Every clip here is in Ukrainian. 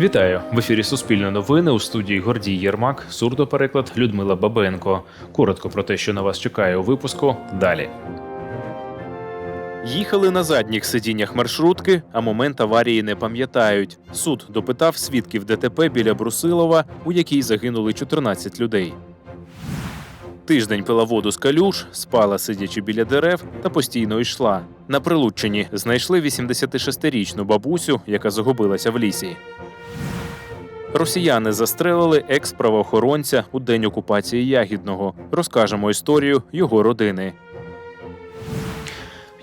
Вітаю в ефірі Суспільне новини у студії Гордій Єрмак, сурдопереклад Людмила Бабенко. Коротко про те, що на вас чекає у випуску. Далі. Їхали на задніх сидіннях маршрутки, а момент аварії не пам'ятають. Суд допитав свідків ДТП біля Брусилова, у якій загинули 14 людей. Тиждень пила воду з калюш, спала сидячи біля дерев та постійно йшла. На Прилуччині знайшли 86-річну бабусю, яка загубилася в лісі. Росіяни застрелили екс-правоохоронця у день окупації Ягідного. Розкажемо історію його родини.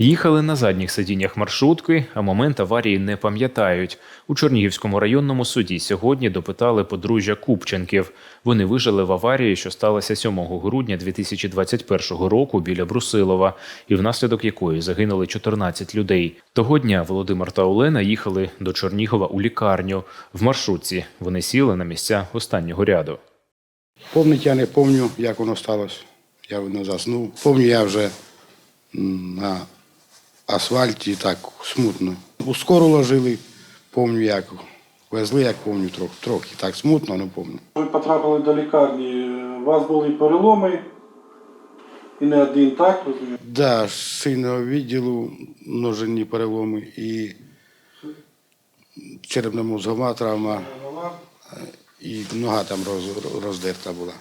Їхали на задніх сидіннях маршрутки, а момент аварії не пам'ятають. У Чернігівському районному суді сьогодні допитали подружжя Купченків. Вони вижили в аварії, що сталася 7 грудня 2021 року біля Брусилова, і внаслідок якої загинули 14 людей. Того дня Володимир та Олена їхали до Чернігова у лікарню. В маршрутці вони сіли на місця останнього ряду. Помнить я не пам'ятаю, як воно сталося. Я воно заснув. Пам'ятаю я вже на асфальті так смутно. У скору ложили, пам'ятаю, як везли, як пам'ятаю, трохи, трохи так смутно, але пам'ятаю. Ви потрапили до лікарні, у вас були переломи і не один, так? розумію? Да, сильного відділу множинні переломи і черепно-мозгова травма, е, і нога там роз, роздерта була.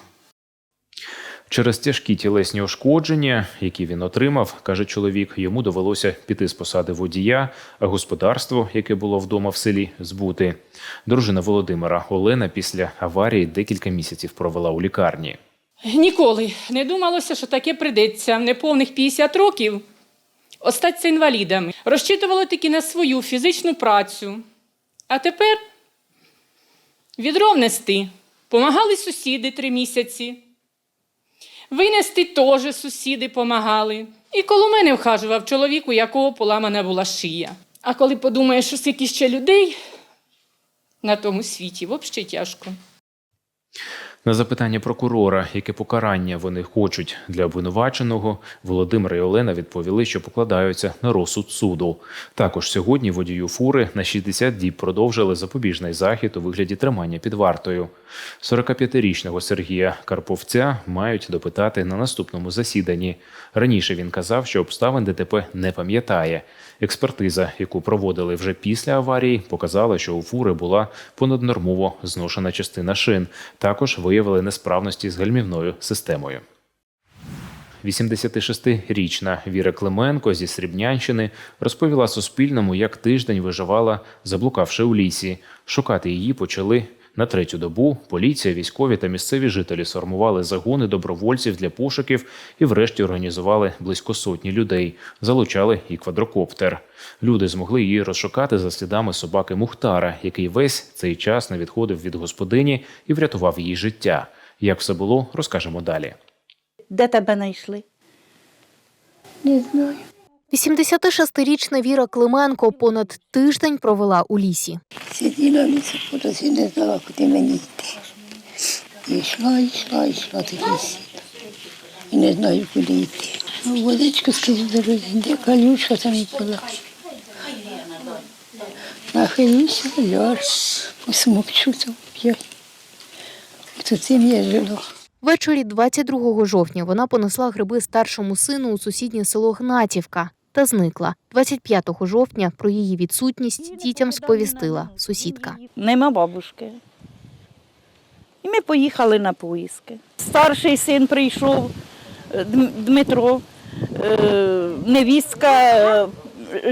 Через тяжкі тілесні ушкодження, які він отримав, каже чоловік, йому довелося піти з посади водія, а господарство, яке було вдома в селі, збути. Дружина Володимира Олена після аварії декілька місяців провела у лікарні. Ніколи не думалося, що таке придеться в неповних 50 років остатися інвалідами. Розчитували тільки на свою фізичну працю. А тепер відро внести. Помагали сусіди три місяці. Винести теж сусіди помагали. І коло мене вхажував чоловік, у якого поламана була шия. А коли подумаєш, що скільки ще людей на тому світі, взагалі тяжко. На запитання прокурора, яке покарання вони хочуть для обвинуваченого, Володимир і Олена відповіли, що покладаються на розсуд суду. Також сьогодні водію фури на 60 діб продовжили запобіжний захід у вигляді тримання під вартою. 45-річного Сергія Карповця мають допитати на наступному засіданні. Раніше він казав, що обставин ДТП не пам'ятає. Експертиза, яку проводили вже після аварії, показала, що у фури була понаднормово зношена частина шин. Також виявили несправності з гальмівною системою. 86-річна Віра Клименко зі Срібнянщини розповіла Суспільному, як тиждень виживала, заблукавши у лісі. Шукати її почали на третю добу. Поліція, військові та місцеві жителі сформували загони добровольців для пошуків і, врешті, організували близько сотні людей. Залучали і квадрокоптер. Люди змогли її розшукати за слідами собаки Мухтара, який весь цей час не відходив від господині і врятував її життя. Як все було, розкажемо далі. Де тебе знайшли? Не знаю. 86-річна Віра Клименко понад тиждень провела у лісі. Сиділа в лісі, поросі, не знала, куди мені йти. І йшла, йшла, йшла тоді сіла. І не знаю, куди йти. Ну, Водичку дорозі, де калючка там була. Нахилюся, ляж, посмокчу там п'ять. То цим я жила. Ввечері 22 жовтня вона понесла гриби старшому сину у сусіднє село Гнатівка та зникла. 25 жовтня про її відсутність дітям сповістила сусідка. Нема бабушки. І ми поїхали на поїзки. Старший син прийшов, е, Дмитро, е, невістка, е,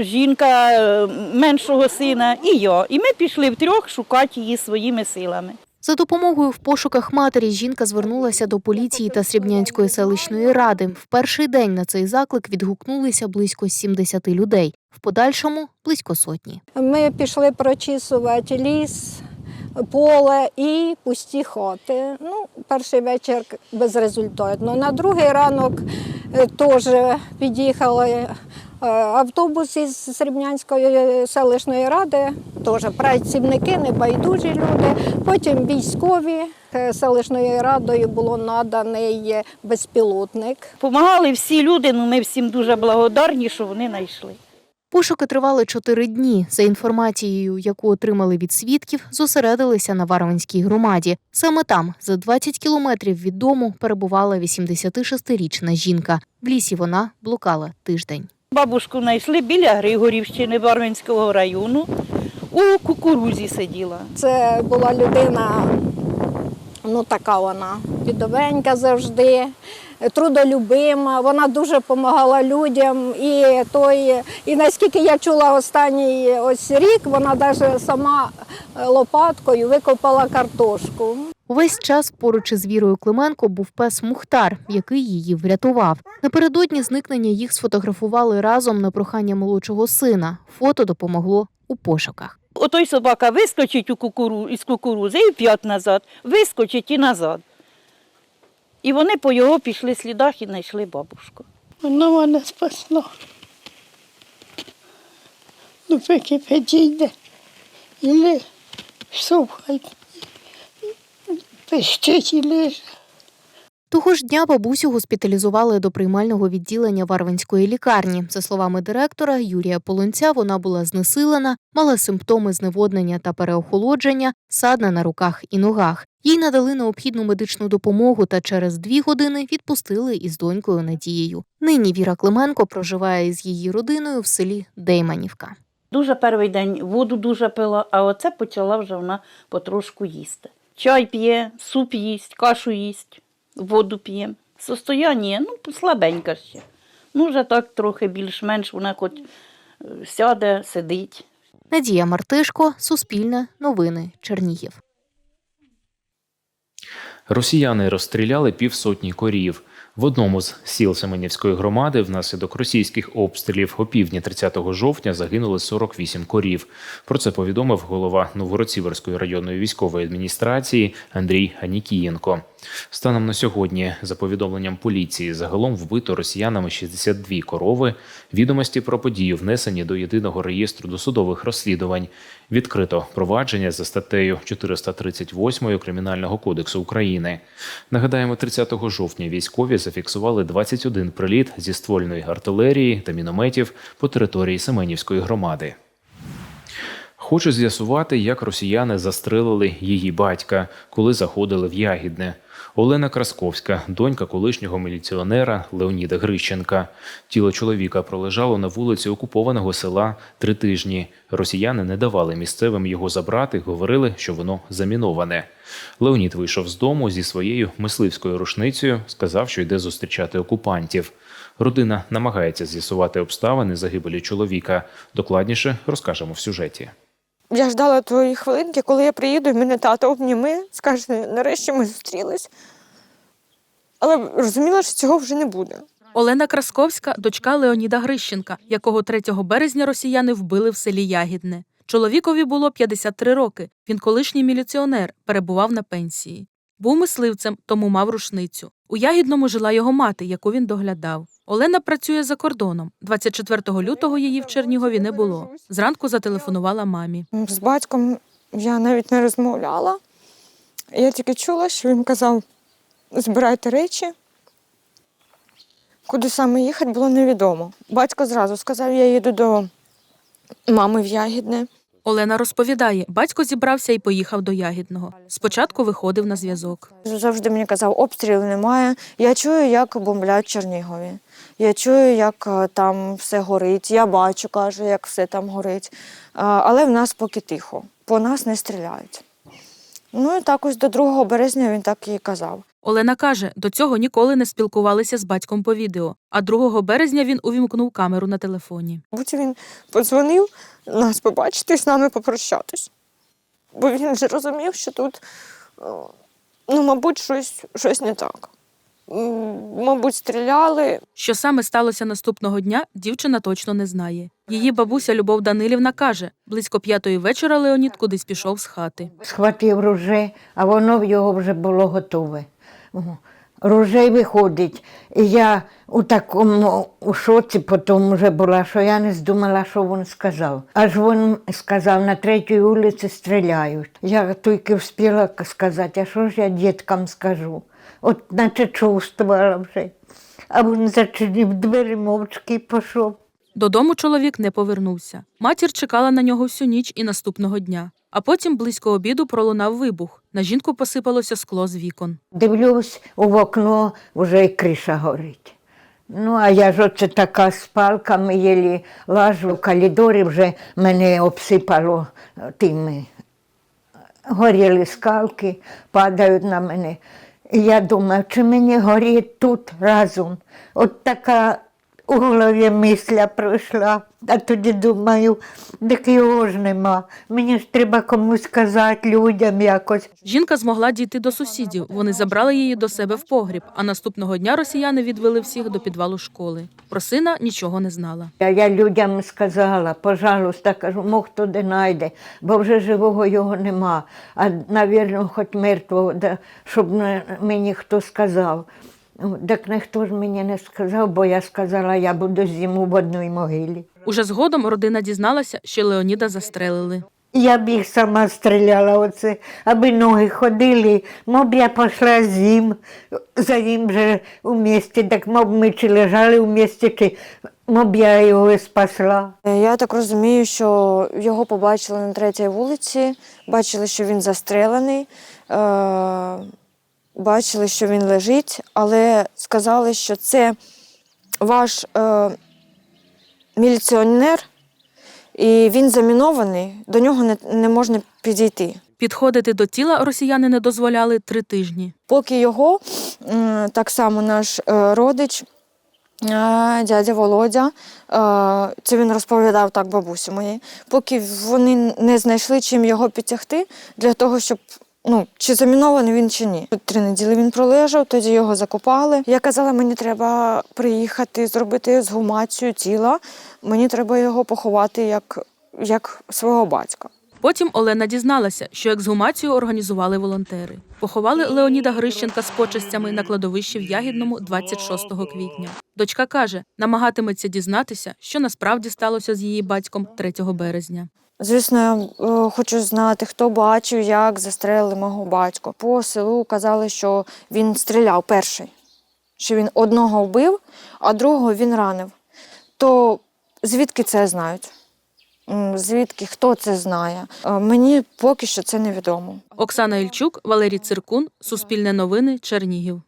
жінка меншого сина і я. І ми пішли втрьох шукати її своїми силами. За допомогою в пошуках матері жінка звернулася до поліції та Срібнянської селищної ради. В перший день на цей заклик відгукнулися близько 70 людей. В подальшому близько сотні. Ми пішли прочісувати ліс, поле і пусті хати. Ну, перший вечір безрезультатно. На другий ранок е, теж під'їхали автобус із Срібнянської селищної ради, теж працівники, небайдужі люди. Потім військові Е, селищною радою було наданий безпілотник. Помагали всі люди, ну ми всім дуже благодарні, що вони знайшли. Пошуки тривали чотири дні. За інформацією, яку отримали від свідків, зосередилися на Варвинській громаді. Саме там, за 20 кілометрів від дому, перебувала 86-річна жінка. В лісі вона блукала тиждень. Бабушку знайшли біля Григорівщини Варвинського району. У кукурузі сиділа. Це була людина, ну така вона, відовенька завжди, трудолюбима. Вона дуже допомагала людям. І той, і наскільки я чула останній ось рік, вона навіть сама е, лопаткою викопала картошку. Увесь час поруч із Вірою Клименко був пес Мухтар, який її врятував. Напередодні зникнення їх сфотографували разом на прохання молодшого сина. Фото допомогло у пошуках. Отой собака вискочить у кукуру, із кукурузи і п'ять назад, вискочить і назад. І вони по його пішли слідах і знайшли бабушку. Вона мене спасла. Ну, поки підійде. Ілі слухай. Пищить і лежить. Того ж дня бабусю госпіталізували до приймального відділення Варвинської лікарні. За словами директора Юрія Полонця, вона була знесилена, мала симптоми зневоднення та переохолодження, садна на руках і ногах. Їй надали необхідну медичну допомогу та через дві години відпустили із донькою Надією. Нині Віра Клименко проживає із її родиною в селі Дейманівка. Дуже перший день воду дуже пила, а оце почала вже вона потрошку їсти. Чай п'є, суп їсть, кашу їсть, воду п'є. Состояння, ну, слабенька ще. Ну, вже так трохи більш-менш вона хоч е, сяде, сидить. Надія Мартишко, Суспільне, Новини, Чернігів. Росіяни розстріляли півсотні корів. В одному з сіл Семенівської громади внаслідок російських обстрілів опівдні 30 жовтня загинули 48 корів. Про це повідомив голова Новороціверської районної військової адміністрації Андрій Анікієнко. Станом на сьогодні, за повідомленням поліції, загалом вбито росіянами 62 корови. Відомості про подію внесені до єдиного реєстру досудових розслідувань. Відкрито провадження за статтею 438 Кримінального кодексу України. Нагадаємо, 30 жовтня військові зафіксували 21 приліт зі ствольної артилерії та мінометів по території Семенівської громади. Хочу з'ясувати, як росіяни застрелили її батька, коли заходили в Ягідне. Олена Красковська, донька колишнього міліціонера Леоніда Грищенка. Тіло чоловіка пролежало на вулиці окупованого села три тижні. Росіяни не давали місцевим його забрати, говорили, що воно заміноване. Леонід вийшов з дому зі своєю мисливською рушницею, сказав, що йде зустрічати окупантів. Родина намагається з'ясувати обставини загибелі чоловіка. Докладніше розкажемо в сюжеті. Я ждала тої хвилинки, коли я приїду, мене тато обніме, скаже, нарешті ми зустрілись. Але розуміла, що цього вже не буде. Олена Красковська, дочка Леоніда Грищенка, якого 3 березня росіяни вбили в селі Ягідне. Чоловікові було 53 роки. Він колишній міліціонер, перебував на пенсії. Був мисливцем, тому мав рушницю. У Ягідному жила його мати, яку він доглядав. Олена працює за кордоном. 24 лютого її в Чернігові не було. Зранку зателефонувала мамі. З батьком я навіть не розмовляла. Я тільки чула, що він казав: збирайте речі. Куди саме їхати, було невідомо. Батько зразу сказав, я їду до мами в Ягідне. Олена розповідає, батько зібрався і поїхав до Ягідного. Спочатку виходив на зв'язок. Завжди мені казав, обстрілів немає. Я чую, як бомблять Чернігові. Я чую, як е, там все горить. Я бачу, каже, як все там горить. Але в нас поки тихо, по нас не стріляють. Ну і так ось до 2 березня він так і казав. Олена каже, до цього ніколи не спілкувалися з батьком по відео, а 2 березня він увімкнув камеру на телефоні. Будь він подзвонив нас побачити і з нами попрощатись. Бо він вже розумів, що тут, е, ну, мабуть, щось, щось не так. Мабуть, стріляли, Що саме сталося наступного дня, дівчина точно не знає. Її бабуся Любов Данилівна каже, близько п'ятої вечора Леонід кудись пішов з хати. схватив ружей, а воно в його вже було готове. О, Ружей виходить. І я у такому у шоці потім вже була, що я не здумала, що він сказав. Аж він сказав, на третій вулиці стріляють. Я тільки встигла сказати, а що ж я діткам скажу? От наче чувствувала вже. А він зачинив двері мовчки і пішов. Додому чоловік не повернувся. Матір чекала на нього всю ніч і наступного дня. А потім близько обіду пролунав вибух. На жінку посипалося скло з вікон. Дивлюсь у вікно, вже і криша горить. Ну, а я ж оце така з палками єлі лажу в коридорі, вже мене обсипало тими. Горіли скалки, падають на мене. І я думаю, чи мені горіть тут разом. От така у голові мисля пройшла. А тоді думаю, так його ж нема. Мені ж треба комусь сказати людям якось. Жінка змогла дійти до сусідів. Вони забрали її до себе в погріб, а наступного дня росіяни відвели всіх до підвалу школи. Про сина нічого не знала. А я людям сказала, пожалуйста, кажу, мов хто де знайде, бо вже живого його нема. А, навірно, хоч мертвого, да, щоб мені хто сказав. Ну, Так ніхто ж мені не сказав, бо я сказала, я буду зиму в одній могилі. Уже згодом родина дізналася, що Леоніда застрелили. Я б їх сама стріляла оце, аби ноги ходили, мов я пішла з ним, за ним же у місті, так мов ми чи лежали у місті, чи мов я його спасла. Я так розумію, що його побачили на третій вулиці, бачили, що він застрелений, е- бачили, що він лежить, але сказали, що це ваш е- міліціонер, і він замінований, до нього не, не можна підійти. Підходити до тіла росіяни не дозволяли три тижні. Поки його так само наш е, родич, е, дядя Володя, е, це він розповідав так бабусі моїй, поки вони не знайшли чим його підтягти для того, щоб. Ну, чи замінований він чи ні. Три неділі він пролежав, тоді його закопали. Я казала, мені треба приїхати, зробити згумацію тіла. Мені треба його поховати як, як свого батька. Потім Олена дізналася, що ексгумацію організували волонтери. Поховали Леоніда Грищенка з почестями на кладовищі в Ягідному 26 квітня. Дочка каже, намагатиметься дізнатися, що насправді сталося з її батьком 3 березня. Звісно, я е, хочу знати, хто бачив, як застрелили мого батька. По селу казали, що він стріляв перший, що він одного вбив, а другого він ранив. То звідки це знають? Звідки хто це знає? Е, Мені поки що це невідомо. Оксана Ільчук, Валерій Циркун, Суспільне новини, Чернігів.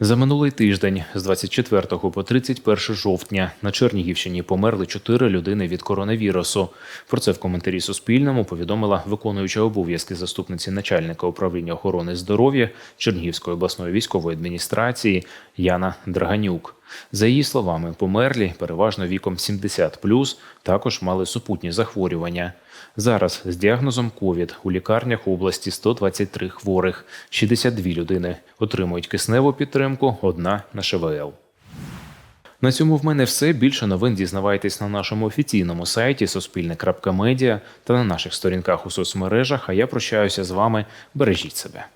За минулий тиждень з 24 по 31 жовтня на Чернігівщині померли чотири людини від коронавірусу. Про це в коментарі Суспільному повідомила виконуюча обов'язки заступниці начальника управління охорони здоров'я Чернігівської обласної військової адміністрації Яна Драганюк. За її словами, померлі переважно віком 70+, також мали супутні захворювання. Зараз з діагнозом ковід у лікарнях області 123 хворих, 62 людини отримують кисневу підтримку, одна на ШВЛ. На цьому в мене все. Більше новин дізнавайтесь на нашому офіційному сайті Суспільне.Медіа та на наших сторінках у соцмережах. А я прощаюся з вами. Бережіть себе.